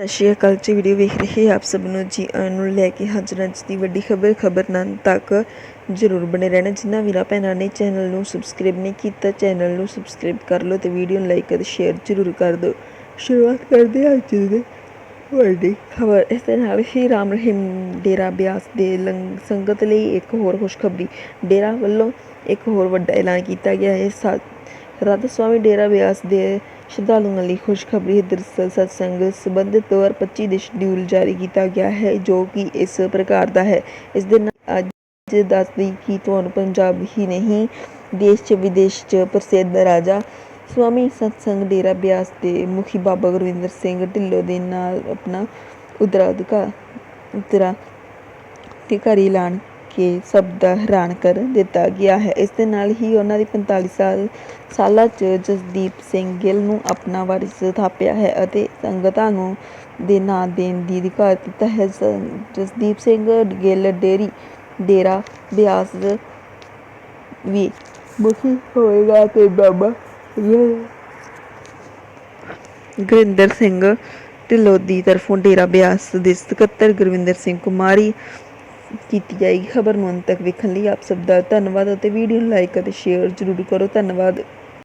ਸਤਿ ਸ਼੍ਰੀ ਅਕਾਲ ਜੀ ਵੀਡੀਓ ਵੇਖ ਰਹੇ ਆਪ ਸਭ ਨੂੰ ਜੀ ਨੂੰ ਲੈ ਕੇ ਹਾਜ਼ਰ ਹਾਂ ਅੱਜ ਦੀ ਵੱਡੀ ਖਬਰ ਖਬਰ ਨਾਲ ਤੱਕ ਜਰੂਰ ਬਣੇ ਰਹਿਣਾ। ਜਿਨ੍ਹਾਂ ਵੀਰਾਂ ਭੈਣਾਂ ਨੇ ਚੈਨਲ ਨੂੰ ਸਬਸਕ੍ਰਾਈਬ ਨਹੀਂ ਕੀਤਾ ਚੈਨਲ ਨੂੰ ਸਬਸਕ੍ਰਾਈਬ ਕਰ ਲਓ ਤੇ ਵੀਡੀਓ ਨੂੰ ਲਾਈਕ ਅਤੇ ਸ਼ੇਅਰ ਜਰੂਰ ਕਰ ਦਿਓ। ਸ਼ੁਰੂਆਤ ਕਰਦੇ ਹਾਂ ਅੱਜ ਦੇ ਵੱਡੀ ਖਬਰ। ਇਸ ਦੇ ਨਾਲ ਹੀ ਰਾਮ ਰਹੀਮ ਡੇਰਾ ਬਿਆਸ ਦੇ ਲੰਗ ਸੰਗਤ ਲਈ ਇੱਕ ਹੋਰ ਖੁਸ਼ਖਬਰੀ। ਡੇਰਾ ਵੱਲੋਂ ਇੱਕ ਹੋਰ ਵੱਡਾ ਐਲਾਨ ਕੀਤਾ ਗਿਆ। ਹੈ ਰਾਧਾ ਸਵਾਮੀ ਡੇਰਾ ਬਿਆਸ ਦੇ ਸ਼ਰਧਾਲੂਆਂ ਲਈ ਖੁਸ਼ਖਬਰੀ ਹੈ ਦਰਅਸਲ ਸਤਸੰਗ ਸੰਬੰਧਿਤ ਤੌਰ 25 ਦੇ ਸ਼ਡਿਊਲ ਜਾਰੀ ਕੀਤਾ ਗਿਆ ਹੈ, ਜੋ ਕਿ ਇਸ ਪ੍ਰਕਾਰ ਦਾ ਹੈ। ਇਸ ਦੇ ਨਾਲ ਅੱਜ ਦੱਸਦੀ ਕਿ ਤੁਹਾਨੂੰ ਪੰਜਾਬ ਹੀ ਨਹੀਂ, ਦੇਸ਼ 'ਚ ਵਿਦੇਸ਼ 'ਚ ਪ੍ਰਸਿੱਧ ਰਾਜਾ ਸਵਾਮੀ ਸਤਸੰਗ ਡੇਰਾ ਬਿਆਸ ਦੇ ਮੁਖੀ ਬਾਬਾ ਗੁਰਵਿੰਦਰ ਸਿੰਘ ਢਿੱਲੋਂ ਦੇ ਨਾਲ ਆਪਣਾ ਉਤਰਾਧਿਕਾਰ ਉਤਰਾ ਅਧਿਕਾਰੀ ਐਲਾਨ ਕੇ ਸਭ ਦਾ ਹੈਰਾਨ ਕਰ ਦਿੱਤਾ ਗਿਆ ਹੈ। ਇਸ ਦੇ ਨਾਲ ਹੀ ਉਹਨਾਂ ਦੀ 45 ਸਾਲ, ਸਾਲਾਂ 'ਚ ਜਸਦੀਪ ਸਿੰਘ ਗਿੱਲ ਨੂੰ ਆਪਣਾ ਵਾਰਿਸ ਥਾਪਿਆ ਹੈ ਅਤੇ ਸੰਗਤਾਂ ਨੂੰ ਦੇ ਨਾਂ ਦੇਣ ਦੀ ਅਧਿਕਾਰ ਦਿੱਤਾ ਹੈ ਜਸਦੀਪ ਸਿੰਘ ਗਿੱਲ ਡੇਰੀ, ਡੇਰਾ ਬਿਆਸ ਵੀ ਮੁਖੀ ਹੋਏਗਾ ਤੇ ਬਾਬਾ ਗੁਰਿੰਦਰ ਸਿੰਘ ਢਿੱਲੋਂ ਦੀ ਤਰਫੋਂ ਡੇਰਾ ਬਿਆਸ ਦੇ ਸਕੱਤਰ ਗੁਰਵਿੰਦਰ ਸਿੰਘ ਕੁਮਾਰੀ ਕੀਤੀ ਜਾਏਗੀ ਖਬਰ ਨੂੰ ਅੰਤ ਤੱਕ ਵੇਖਣ ਲਈ ਆਪ ਸਭ ਦਾ ਧੰਨਵਾਦ ਅਤੇ ਵੀਡੀਓ ਨੂੰ ਲਾਈਕ ਅਤੇ ਸ਼ੇਅਰ ਜ਼ਰੂਰ ਕਰੋ। ਧੰਨਵਾਦ।